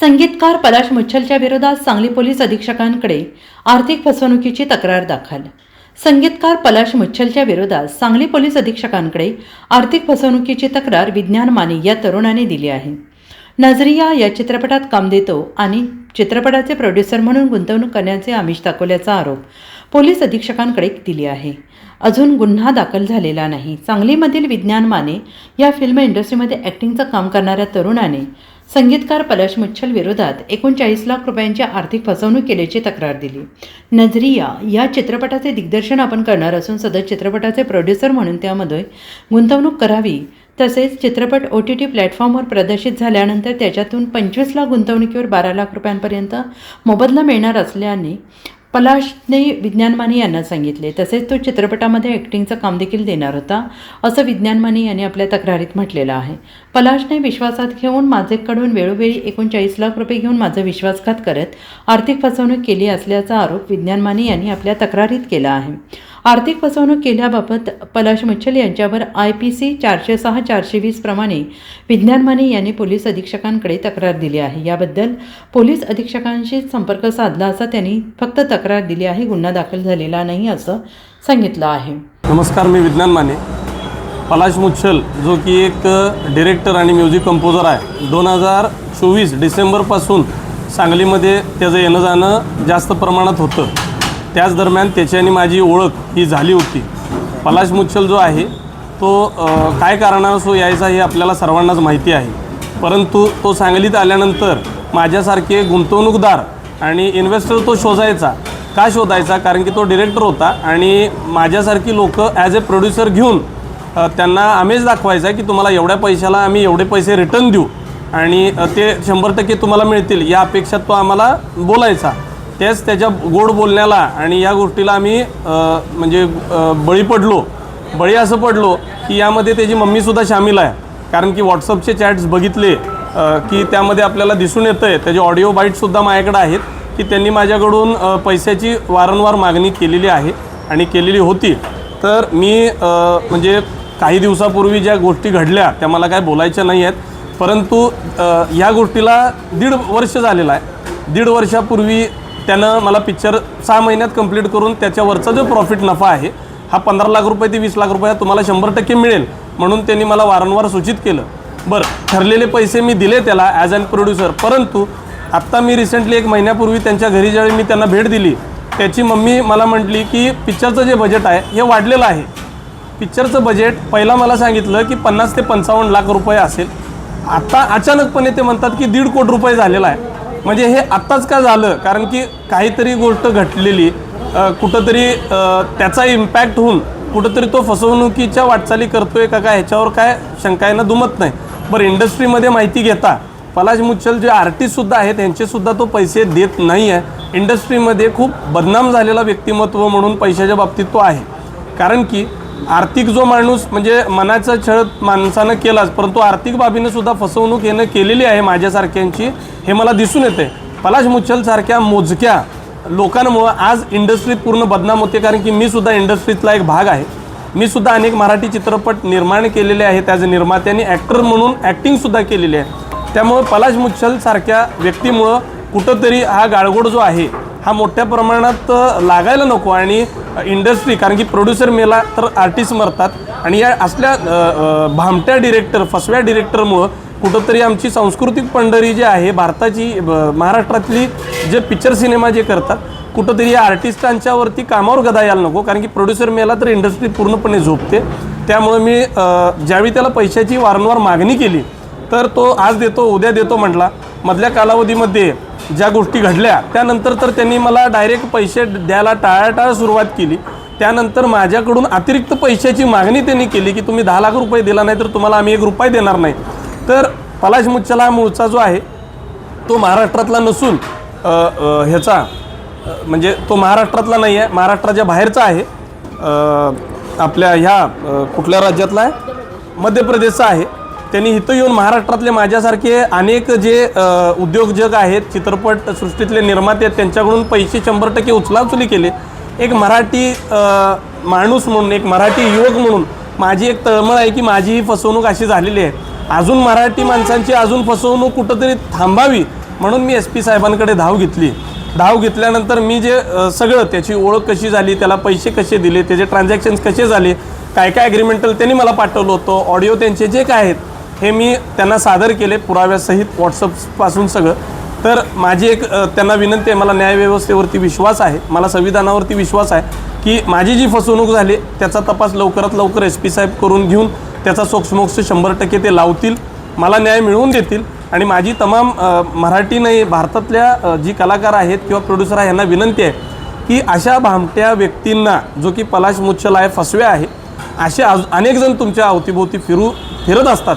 संगीतकार पलाश मुच्छलच्या विरोधात सांगली पोलीस अधीक्षकांकडे आर्थिक फसवणुकीची तक्रार दाखल. संगीतकार पलाश मुच्छलच्या विरोधात सांगली पोलीस अधीक्षकांकडे आर्थिक फसवणुकीची तक्रार विज्ञान माने या तरुणाने दिली आहे. नजरिया या चित्रपटात काम देतो आणि चित्रपटाचे प्रोड्युसर म्हणून गुंतवणूक करण्याचे आमिष दाखवल्याचा आरोप पोलीस अधीक्षकांकडे दिली आहे. अजून गुन्हा दाखल झालेला नाही. सांगलीमधील विज्ञान माने या फिल्म इंडस्ट्रीमध्ये ॲक्टिंगचं काम करणाऱ्या तरुणाने संगीतकार पलश मुच्छल विरोधात एकोणचाळीस लाख रुपयांची आर्थिक फसवणूक केल्याची तक्रार दिली. नजरिया या चित्रपटाचे दिग्दर्शन आपण करणार असून सदर चित्रपटाचे प्रोड्युसर म्हणून त्यामध्ये गुंतवणूक करावी. तसेच चित्रपट ओ टी टी प्लॅटफॉर्मवर प्रदर्शित झाल्यानंतर त्याच्यातून पंचवीस लाख गुंतवणुकीवर बारा लाख रुपयांपर्यंत मोबदला मिळणार असल्याने पलाशने विज्ञानमाने यांना सांगितले. तसेच तो चित्रपटामध्ये ॲक्टिंगचं काम देखील देणार होता असं विज्ञानमाने यांनी आपल्या तक्रारीत म्हटलेलं आहे. पलाशने विश्वासात घेऊन माझेकडून वेळोवेळी एकोणचाळीस लाख रुपये घेऊन माझा विश्वासघात करत आर्थिक फसवणूक केली असल्याचा आरोप विज्ञानमाने यांनी आपल्या तक्रारीत केला आहे. आर्थिक फसवणूक केल्याबाबत पलाश मुच्छल यांच्यावर आय पी सी चारशे सहा चारशे वीस प्रमाणे विज्ञान माने यांनी पोलीस अधीक्षकांकडे तक्रार दिली आहे. याबद्दल पोलीस अधीक्षकांशी संपर्क साधला असा त्यांनी फक्त तक्रार दिली आहे. गुन्हा दाखल झालेला नाही असं सांगितलं आहे. नमस्कार मी विज्ञान माने. पलाश मुच्छल जो की एक डिरेक्टर आणि म्युझिक कंपोजर आहे. दोन हजार चोवीस डिसेंबरपासून सांगलीमध्ये त्याचं येणं जाणं जास्त प्रमाणात होतं. त्याच दरम्यान त्याची आणि माझी ओळख ही झाली होती. पलाश मुच्छल जो आहे तो काय कारणासो यायचा हे आपल्याला सर्वांनाच माहिती आहे. परंतु तो सांगलीत आल्यानंतर माझ्यासारखे गुंतवणूकदार आणि इन्व्हेस्टर तो शोधायचा. का शोधायचा? कारण की तो डिरेक्टर होता आणि माझ्यासारखी लोक ॲज ए प्रोड्युसर घेऊन त्यांना आमेज दाखवायचा की तुम्हाला एवढ्या पैशाला आम्ही एवढे पैसे रिटर्न देऊ. आणि ते शंभर टक्के तुम्हाला मिळतील या अपेक्षात तो आम्हाला बोलायचा. तेच त्याच्या गोड बोलण्याला आणि या गोष्टीला आम्ही म्हणजे बळी पडलो. बळी असं पडलो की यामध्ये त्याची मम्मीसुद्धा सामील आहे. कारण की व्हॉट्सअपचे चॅट्स बघितले की त्यामध्ये आपल्याला दिसून येतं आहे त्याचे ऑडिओ बाईटसुद्धा माझ्याकडे आहेत की त्यांनी माझ्याकडून पैशाची वारंवार मागणी केलेली आहे आणि केलेली होती. तर मी म्हणजे काही दिवसापूर्वी ज्या गोष्टी घडल्या त्या मला काय बोलायच्या नाही आहेत. परंतु ह्या गोष्टीला दीड वर्ष झालेलं आहे. दीड वर्षापूर्वी त्यानं मला पिक्चर सहा महिन्यात कंप्लीट करून त्याच्यावरचा जो प्रॉफिट नफा आहे हा पंधरा लाख रुपये ते वीस लाख रुपये तुम्हाला शंभर टक्के मिळेल म्हणून त्यांनी मला वारंवार सूचित केलं. बरं ठरलेले पैसे मी दिले त्याला ॲज अन प्रोड्युसर परंतु आत्ता मी रिसेंटली एक महिन्यापूर्वी त्यांच्या घरी ज्यावेळी मी त्यांना भेट दिली त्याची मम्मी मला म्हटली की पिक्चरचं जे बजेट आहे हे वाढलेलं आहे. पिक्चरचं बजेट पहिला मला सांगितलं की पन्नास ते पंचावन्न लाख रुपये असेल. आता अचानकपणे ते म्हणतात की दीड कोटी रुपये झालेला आहे. म्हणजे हे आत्ताच का झालं? कारण की काहीतरी गोष्ट घटलेली कुठंतरी त्याचा इम्पॅक्ट होऊन कुठंतरी तो फसवणुकीच्या वाटचाली करतोय का काय ह्याच्यावर काय शंका येणं दुमत नाही. बरं इंडस्ट्रीमध्ये माहिती घेता पलाश मुच्छल जे आर्टिस्टसुद्धा आहेत त्यांचेसुद्धा तो पैसे देत नाही आहे इंडस्ट्रीमध्ये खूप बदनाम झालेला व्यक्तिमत्व म्हणून पैशाच्या बाबतीत तो आहे. कारण की आर्थिक जो माणूस म्हणजे मनाचा छळ माणसानं केलाच परंतु आर्थिक बाबीने सुद्धा फसवणूक यानं केलेली आहे माझ्यासारख्यांची हे मला दिसून येते. पलाश मुच्छलसारख्या मोजक्या लोकांमुळं आज इंडस्ट्रीत पूर्ण बदनाम होते कारण की मी सुद्धा इंडस्ट्रीतला एक भाग आहे. मी सुद्धा अनेक मराठी चित्रपट निर्माण केलेले आहेत ॲज अ निर्मात्याने ॲक्टर म्हणून ॲक्टिंगसुद्धा केलेली आहे. त्यामुळं पलाश मुच्छल सारख्या व्यक्तीमुळं कुठंतरी हा गाळगोड जो आहे हा मोठ्या प्रमाणात लागायला नको आणि इंडस्ट्री कारण की प्रोड्युसर मेला तर आर्टिस्ट मरतात. आणि या असल्या भामट्या डिरेक्टर फसव्या डिरेक्टरमुळं कुठंतरी आमची सांस्कृतिक पंढरी जी आहे भारताची ब- महाराष्ट्रातली जे पिक्चर सिनेमा जे करतात कुठंतरी या आर्टिस्टांच्यावरती कामावर गदा यायला नको कारण की प्रोड्युसर मेला तर इंडस्ट्री पूर्णपणे झोपते. त्यामुळं मी ज्यावेळी त्याला पैशाची वारंवार मागणी केली तर तो आज देतो उद्या देतो म्हटला मधल्या कालावधीमध्ये ज्या गोष्टी घडल्या त्यानंतर तर त्यांनी मला डायरेक्ट पैसे द्यायला टाळाटाळ सुरुवात केली. त्यानंतर माझ्याकडून अतिरिक्त पैशाची मागणी त्यांनी केली की तुम्ही दहा लाख रुपये दिला नाही तर तुम्हाला आम्ही एक रुपये देणार नाही. तर पलाश मुच्छला मूळचा जो आहे तो महाराष्ट्रातला नसून ह्याचा म्हणजे तो महाराष्ट्रातला नाही आहे महाराष्ट्राच्या बाहेरचा आहे. आपल्या ह्या कुठल्या राज्यातला आहे? मध्य प्रदेशचा आहे. त्यांनी इथं येऊन महाराष्ट्रातले माझ्यासारखे अनेक जे उद्योजक आहेत चित्रपट सृष्टीतले निर्माते आहेत त्यांच्याकडून पैसे शंभर टक्के उचलाउचली केले. एक मराठी माणूस म्हणून एक मराठी युवक म्हणून माझी एक तळमळ आहे की माझी ही फसवणूक अशी झालेली आहे. अजून मराठी माणसांची अजून फसवणूक कुठंतरी थांबावी म्हणून मी एस पी साहेबांकडे धाव घेतली. धाव घेतल्यानंतर मी जे सगळं त्याची ओळख कशी झाली त्याला पैसे कसे दिले त्याचे ट्रान्झॅक्शन्स कसे झाले काय काय ॲग्रीमेंटल त्यांनी मला पाठवलं होतं ऑडिओ त्यांचे जे काय आहेत हे मी त्यांना सादर केले पुराव्यासहित व्हॉट्सअपपासून सगळं. तर माझी एक त्यांना विनंती आहे मला न्यायव्यवस्थेवरती विश्वास आहे मला संविधानावरती विश्वास आहे की माझी जी फसवणूक झाली त्याचा तपास लवकरात लवकर एस पी साहेब करून घेऊन त्याचा सोक्षमोक्ष शंभर टक्के ते लावतील मला न्याय मिळवून देतील आणि माझी तमाम मराठी नाही भारतातल्या जी कलाकार आहेत किंवा प्रोड्युसर आहे यांना विनंती आहे की अशा भामट्या व्यक्तींना जो की पलाश मुच्छल आहे फसवे आहे असे आज अनेक जण तुमच्या अवतीभोवती फिरू फिरत असतात.